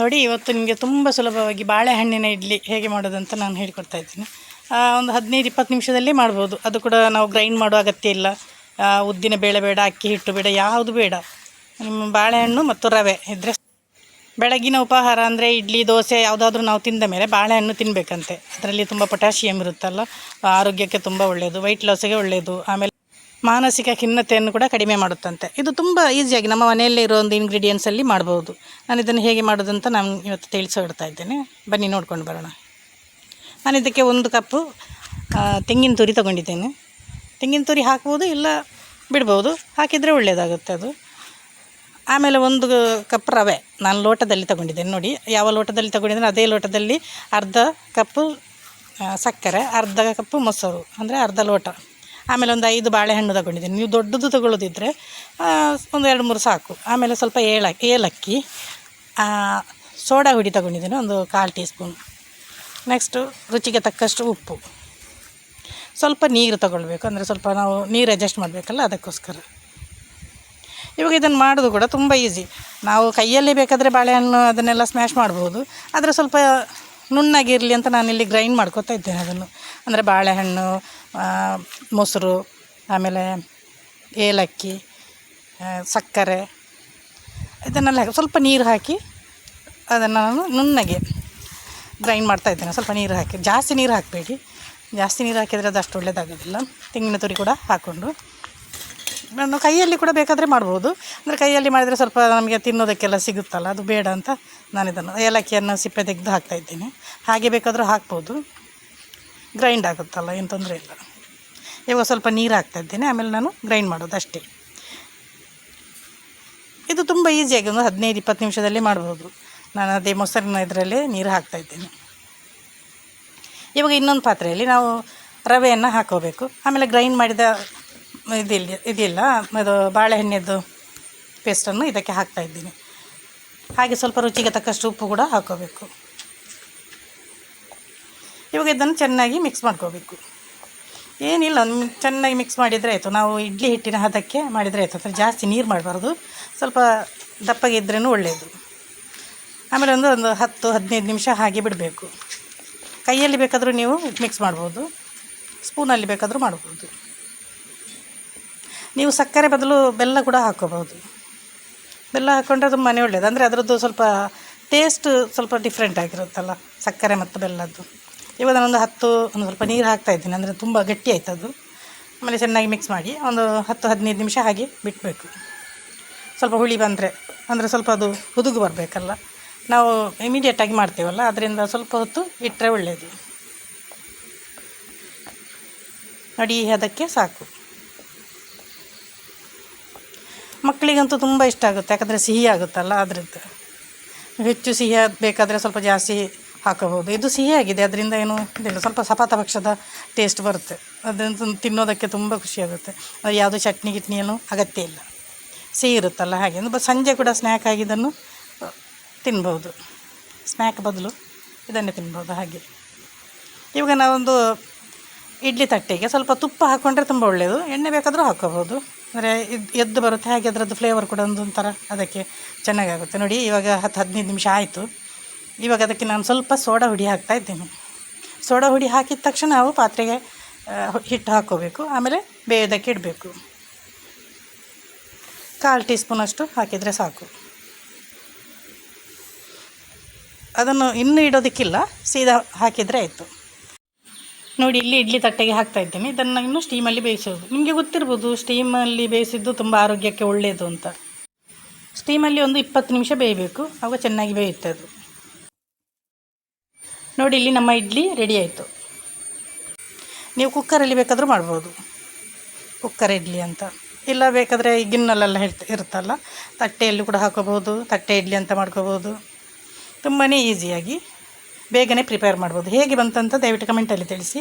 ನೋಡಿ, ಇವತ್ತು ನಿಮಗೆ ತುಂಬ ಸುಲಭವಾಗಿ ಬಾಳೆಹಣ್ಣಿನ ಇಡ್ಲಿ ಹೇಗೆ ಮಾಡೋದಂತ ನಾನು ಹೇಳಿಕೊಡ್ತಾ ಇದ್ದೀನಿ. ಒಂದು ಹದಿನೈದು ಇಪ್ಪತ್ತು ನಿಮಿಷದಲ್ಲಿ ಮಾಡ್ಬೋದು. ಅದು ಕೂಡ ನಾವು ಗ್ರೈಂಡ್ ಮಾಡೋ ಅಗತ್ಯ ಇಲ್ಲ. ಉದ್ದಿನ ಬೇಳೆ ಬೇಡ, ಅಕ್ಕಿ ಹಿಟ್ಟು ಬೇಡ, ಯಾವುದು ಬೇಡ. ನಿಮ್ಮ ಬಾಳೆಹಣ್ಣು ಮತ್ತು ರವೆ ಇದ್ದರೆ ಬೆಳಗಿನ ಉಪಹಾರ ಅಂದರೆ ಇಡ್ಲಿ, ದೋಸೆ ಯಾವುದಾದ್ರೂ ನಾವು ತಿಂದ ಮೇಲೆ ಬಾಳೆಹಣ್ಣು ತಿನ್ನಬೇಕಂತೆ ಅದರಲ್ಲಿ ತುಂಬ ಪೊಟ್ಯಾಷಿಯಂ ಇರುತ್ತಲ್ಲ, ಆರೋಗ್ಯಕ್ಕೆ ತುಂಬ ಒಳ್ಳೆಯದು ವೈಟ್ ಲಾಸಿಗೆ ಒಳ್ಳೆಯದು ಆಮೇಲೆ ಮಾನಸಿಕ ಖಿನ್ನತೆಯನ್ನು ಕೂಡ ಕಡಿಮೆ ಮಾಡುತ್ತಂತೆ. ಇದು ತುಂಬ ಈಸಿಯಾಗಿ ನಮ್ಮ ಮನೆಯಲ್ಲೇ ಇರೋ ಒಂದು ಇಂಗ್ರೀಡಿಯೆಂಟ್ಸಲ್ಲಿ ಮಾಡ್ಬೋದು. ನಾನು ಇದನ್ನು ಹೇಗೆ ಮಾಡೋದಂತ ನಾನು ಇವತ್ತು ತಿಳಿಸೋಡ್ತಾ ಇದ್ದೇನೆ. ಬನ್ನಿ ನೋಡ್ಕೊಂಡು ಬರೋಣ. ನಾನು ಇದಕ್ಕೆ ಒಂದು ಕಪ್ಪು ತೆಂಗಿನ ತುರಿ ತಗೊಂಡಿದ್ದೇನೆ. ತೆಂಗಿನ ತುರಿ ಹಾಕ್ಬೋದು ಇಲ್ಲ ಬಿಡ್ಬೋದು. ಹಾಕಿದರೆ ಒಳ್ಳೆಯದಾಗುತ್ತೆ ಅದು. ಆಮೇಲೆ ಒಂದು ಕಪ್ ರವೆ ನಾನು ಲೋಟದಲ್ಲಿ ತಗೊಂಡಿದ್ದೇನೆ. ನೋಡಿ, ಯಾವ ಲೋಟದಲ್ಲಿ ತೊಗೊಂಡಿದ್ದೇನೆ? ಅದೇ ಲೋಟದಲ್ಲಿ ಅರ್ಧ ಕಪ್ಪು ಸಕ್ಕರೆ, ಅರ್ಧ ಕಪ್ಪು ಮೊಸರು, ಅಂದರೆ ಅರ್ಧ ಲೋಟ. ಆಮೇಲೆ ಒಂದು ಐದು ಬಾಳೆಹಣ್ಣು ತಗೊಂಡಿದ್ದೀನಿ. ನೀವು ದೊಡ್ಡದು ತಗೊಳ್ಳೋದಿದ್ದರೆ ಒಂದು ಎರಡು ಮೂರು ಸಾಕು. ಆಮೇಲೆ ಸ್ವಲ್ಪ ಏಲ ಏಲಕ್ಕಿ ಸೋಡಾ ಹುಡಿ ತಗೊಂಡಿದ್ದೀನಿ, ಒಂದು ಕಾಲು ಟೀ ಸ್ಪೂನ್ ನೆಕ್ಸ್ಟು ರುಚಿಗೆ ತಕ್ಕಷ್ಟು ಉಪ್ಪು. ಸ್ವಲ್ಪ ನೀರು ತಗೊಳ್ಬೇಕು, ಅಂದರೆ ಸ್ವಲ್ಪ ನಾವು ನೀರು ಅಡ್ಜಸ್ಟ್ ಮಾಡಬೇಕಲ್ಲ, ಅದಕ್ಕೋಸ್ಕರ. ಇವಾಗ ಇದನ್ನು ಮಾಡೋದು ಕೂಡ ತುಂಬ ಈಸಿ ನಾವು ಕೈಯಲ್ಲಿ ಬೇಕಾದರೆ ಬಾಳೆಹಣ್ಣು ಅದನ್ನೆಲ್ಲ ಸ್ಮ್ಯಾಶ್ ಮಾಡ್ಬೋದು, ಆದರೆ ಸ್ವಲ್ಪ ನುಣ್ಣಗಿರಲಿ ಅಂತ ನಾನಿಲ್ಲಿ ಗ್ರೈಂಡ್ ಮಾಡ್ಕೋತಾ ಇದ್ದೇನೆ ಅದನ್ನು. ಅಂದರೆ ಬಾಳೆಹಣ್ಣು ಮೊಸರು, ಆಮೇಲೆ ಏಲಕ್ಕಿ ಸಕ್ಕರೆ, ಇದನ್ನೆಲ್ಲ ಸ್ವಲ್ಪ ನೀರು ಹಾಕಿ ಅದನ್ನು ನಾನು ನುಣ್ಣಗೆ ಗ್ರೈಂಡ್ ಮಾಡ್ತಾ ಇದ್ದೇನೆ. ಸ್ವಲ್ಪ ನೀರು ಹಾಕಿ, ಜಾಸ್ತಿ ನೀರು ಹಾಕಬೇಡಿ. ಜಾಸ್ತಿ ನೀರು ಹಾಕಿದರೆ ಅದು ಅಷ್ಟು ಒಳ್ಳೆಯದಾಗೋದಿಲ್ಲ ತೆಂಗಿನ ತುರಿ ಕೂಡ ಹಾಕ್ಕೊಂಡು. ನಾನು ಕೈಯಲ್ಲಿ ಕೂಡ ಬೇಕಾದರೆ ಮಾಡ್ಬೋದು. ಅಂದರೆ ಕೈಯಲ್ಲಿ ಮಾಡಿದರೆ ಸ್ವಲ್ಪ ನಮಗೆ ತಿನ್ನೋದಕ್ಕೆಲ್ಲ ಸಿಗುತ್ತಲ್ಲ, ಅದು ಬೇಡ ಅಂತ ನಾನು ಇದನ್ನು, ಏಲಕ್ಕಿಯನ್ನು ಸಿಪ್ಪೆ ತೆಗೆದು ಹಾಕ್ತಾ ಇದ್ದೀನಿ. ಹಾಗೆ ಬೇಕಾದರೂ ಹಾಕ್ಬೋದು. ಗ್ರೈಂಡ್ ಆಗುತ್ತಲ್ಲ, ಏನು ತೊಂದರೆ ಇಲ್ಲ. ಇವಾಗ ಸ್ವಲ್ಪ ನೀರು ಹಾಕ್ತಾ ಇದ್ದೀನಿ, ಆಮೇಲೆ ನಾನು ಗ್ರೈಂಡ್ ಮಾಡೋದು ಅಷ್ಟೇ. ಇದು ತುಂಬ ಈಸಿಯಾಗಿ ಒಂದು ಹದಿನೈದು, ಇಪ್ಪತ್ತು ನಿಮಿಷದಲ್ಲಿ ಮಾಡ್ಬೋದು. ನಾನು ಅದೇ ಮೊಸರಿನ ಇದರಲ್ಲಿ ನೀರು ಹಾಕ್ತಾ ಇದ್ದೀನಿ. ಇವಾಗ ಇನ್ನೊಂದು ಪಾತ್ರೆಯಲ್ಲಿ ನಾವು ರವೆಯನ್ನು ಹಾಕೋಬೇಕು. ಆಮೇಲೆ ಗ್ರೈಂಡ್ ಮಾಡಿದ ಇದಿಲ್ಲ ಇದಿಲ್ಲ. ಅದು ಬಾಳೆಹಣ್ಣಿದ್ದು ಪೇಸ್ಟನ್ನು ಇದಕ್ಕೆ ಹಾಕ್ತಾ ಇದ್ದೀನಿ. ಹಾಗೆ ಸ್ವಲ್ಪ ರುಚಿಗೆ ತಕ್ಕಷ್ಟು ಉಪ್ಪು ಕೂಡ ಹಾಕೋಬೇಕು. ಇವಾಗ ಇದನ್ನು ಚೆನ್ನಾಗಿ ಮಿಕ್ಸ್ ಮಾಡ್ಕೋಬೇಕು. ಏನಿಲ್ಲ ಚೆನ್ನಾಗಿ ಮಿಕ್ಸ್ ಮಾಡಿದರೆ ಆಯಿತು. ನಾವು ಇಡ್ಲಿ ಹಿಟ್ಟಿನ ಹದಕ್ಕೆ ಮಾಡಿದರೆ ಆಯಿತು. ಅಂದರೆ ಜಾಸ್ತಿ ನೀರು ಮಾಡಬಾರ್ದು. ಸ್ವಲ್ಪ ದಪ್ಪಗೆ ಇದ್ರೂ ಒಳ್ಳೆಯದು ಆಮೇಲೆ ಒಂದು ಒಂದು ಹತ್ತು, ಹದಿನೈದು ನಿಮಿಷ ಹಾಗೆ ಬಿಡಬೇಕು. ಕೈಯಲ್ಲಿ ಬೇಕಾದರೂ ನೀವು ಮಿಕ್ಸ್ ಮಾಡ್ಬೋದು. ಸ್ಪೂನಲ್ಲಿ ಬೇಕಾದರೂ ಮಾಡ್ಬೋದು. ನೀವು ಸಕ್ಕರೆ ಬದಲು ಬೆಲ್ಲ ಕೂಡ ಹಾಕೋಬಹುದು. ಬೆಲ್ಲ ಹಾಕ್ಕೊಂಡ್ರೆ ತುಂಬಾ ಒಳ್ಳೆಯದು ಅಂದರೆ ಅದರದ್ದು ಸ್ವಲ್ಪ ಟೇಸ್ಟ್ ಸ್ವಲ್ಪ ಡಿಫ್ರೆಂಟ್ ಆಗಿರುತ್ತಲ್ಲ, ಸಕ್ಕರೆ ಮತ್ತು ಬೆಲ್ಲದ್ದು. ಇವಾಗ ನಾನೊಂದು ಹತ್ತು, ಒಂದು ಸ್ವಲ್ಪ ನೀರು ಹಾಕ್ತಾ ಇದ್ದೀನಿ. ಅಂದರೆ ತುಂಬ ಗಟ್ಟಿ ಆಯ್ತು ಅದು. ಆಮೇಲೆ ಚೆನ್ನಾಗಿ ಮಿಕ್ಸ್ ಮಾಡಿ ಒಂದು ಹತ್ತು, ಹದಿನೈದು ನಿಮಿಷ ಹಾಗೆ ಬಿಡಬೇಕು ಸ್ವಲ್ಪ ಹುಳಿ ಬಂದರೆ, ಅಂದರೆ ಸ್ವಲ್ಪ ಅದು ಹುದುಗು ಬರಬೇಕಲ್ಲ. ನಾವು ಇಮಿಡಿಯೇಟಾಗಿ ಮಾಡ್ತೇವಲ್ಲ, ಅದರಿಂದ ಸ್ವಲ್ಪ ಹೊತ್ತು ಇಟ್ಟರೆ ಒಳ್ಳೆಯದು ನೋಡಿ, ಅದಕ್ಕೆ ಸಾಕು. ಮಕ್ಕಳಿಗಂತೂ ತುಂಬ ಇಷ್ಟ ಆಗುತ್ತೆ, ಯಾಕಂದರೆ ಸಿಹಿ ಆಗುತ್ತಲ್ಲ ಅದರದ್ದು ಹೆಚ್ಚು ಸಿಹಿ ಬೇಕಾದರೆ ಸ್ವಲ್ಪ ಜಾಸ್ತಿ ಹಾಕೋಬೋದು ಇದು ಸಿಹಿಯಾಗಿದೆ ಅದರಿಂದ ಏನು ಇದಿಲ್ಲ, ಸ್ವಲ್ಪ ಸಪಾತ ಪಕ್ಷದ ಟೇಸ್ಟ್ ಬರುತ್ತೆ. ಅದರಿಂದ ತಿನ್ನೋದಕ್ಕೆ ತುಂಬ ಖುಷಿಯಾಗುತ್ತೆ ಅದು ಯಾವುದೋ ಚಟ್ನಿ ಗಿಟ್ನಿ ಏನು ಅಗತ್ಯ ಇಲ್ಲ. ಸಿಹಿ ಇರುತ್ತಲ್ಲ ಹಾಗೆ ಬ- ಸಂಜೆ ಕೂಡ ಸ್ನ್ಯಾಕ್ ಆಗಿದ್ದನ್ನು ತಿನ್ಬೋದು ಸ್ನ್ಯಾಕ್ ಬದಲು ಇದನ್ನೇ ತಿನ್ಬೋದು ಹಾಗೆ. ಇವಾಗ ನಾವೊಂದು ಇಡ್ಲಿ ತಟ್ಟೆಗೆ ಸ್ವಲ್ಪ ತುಪ್ಪ ಹಾಕ್ಕೊಂಡ್ರೆ ತುಂಬ ಒಳ್ಳೆಯದು ಎಣ್ಣೆ ಬೇಕಾದರೂ ಹಾಕ್ಕೋಬೋದು ಅಂದರೆ ಇದು ಎದ್ದು ಬರುತ್ತೆ. ಹಾಗೆ ಅದರದ್ದು ಫ್ಲೇವರ್ ಕೂಡ ಒಂದು ಒಂಥರ ಅದಕ್ಕೆ ಚೆನ್ನಾಗಾಗುತ್ತೆ. ನೋಡಿ, ಇವಾಗ ಹತ್ತು ಹದಿನೈದು ನಿಮಿಷ ಆಯಿತು. ಇವಾಗ ಅದಕ್ಕೆ ನಾನು ಸ್ವಲ್ಪ ಸೋಡಾ ಹುಡಿ ಹಾಕ್ತಾ ಇದ್ದೇನೆ. ಸೋಡಾ ಹುಡಿ ಹಾಕಿದ ತಕ್ಷಣ ನಾವು ಪಾತ್ರೆಗೆ ಹಿಟ್ಟು ಹಾಕ್ಕೋಬೇಕು ಆಮೇಲೆ ಬೇಯೋದಕ್ಕೆ ಇಡಬೇಕು. ಕಾಲು ಟೀ ಸ್ಪೂನಷ್ಟು ಹಾಕಿದರೆ ಸಾಕು. ಅದನ್ನು ಇನ್ನೂ ಇಡೋದಕ್ಕಿಲ್ಲ. ಸೀದಾ ಹಾಕಿದರೆ ಆಯಿತು. ನೋಡಿ ಇಲ್ಲಿ ಇಡ್ಲಿ ತಟ್ಟೆಗೆ ಹಾಕ್ತಾ ಇದ್ದೀನಿ. ಇದನ್ನು ಇನ್ನು ಸ್ಟೀಮಲ್ಲಿ ಬೇಯಿಸೋದು. ನಿಮಗೆ ಗೊತ್ತಿರ್ಬೋದು ಸ್ಟೀಮಲ್ಲಿ ಬೇಯಿಸಿದ್ದು ತುಂಬ ಆರೋಗ್ಯಕ್ಕೆ ಒಳ್ಳೆಯದು ಅಂತ. ಸ್ಟೀಮಲ್ಲಿ ಒಂದು ಇಪ್ಪತ್ತು ನಿಮಿಷ ಬೇಯಬೇಕು. ಆಗ ಚೆನ್ನಾಗಿ ಬೇಯುತ್ತೆ ಅದು ನೋಡಿ, ಇಲ್ಲಿ ನಮ್ಮ ಇಡ್ಲಿ ರೆಡಿ ಆಯಿತು. ನೀವು ಕುಕ್ಕರಲ್ಲಿ ಬೇಕಾದರೂ ಮಾಡ್ಬೋದು. ಕುಕ್ಕರ್ ಇಡ್ಲಿ ಅಂತ. ಇಲ್ಲ ಬೇಕಾದರೆ ಈ ಗಿನ್ನಲ್ಲೆಲ್ಲ ಇರ್ತ ಇರುತ್ತಲ್ಲ. ತಟ್ಟೆಯಲ್ಲಿ ಕೂಡ ಹಾಕೋಬೋದು, ತಟ್ಟೆ ಇಡ್ಲಿ ಅಂತ ಮಾಡ್ಕೋಬೋದು. ತುಂಬಾ ಈಸಿಯಾಗಿ ಬೇಗನೆ ಪ್ರಿಪೇರ್ ಮಾಡ್ಬೋದು. ಹೇಗೆ ಬಂತಂತ ದಯವಿಟ್ಟು ಕಮೆಂಟಲ್ಲಿ ತಿಳಿಸಿ.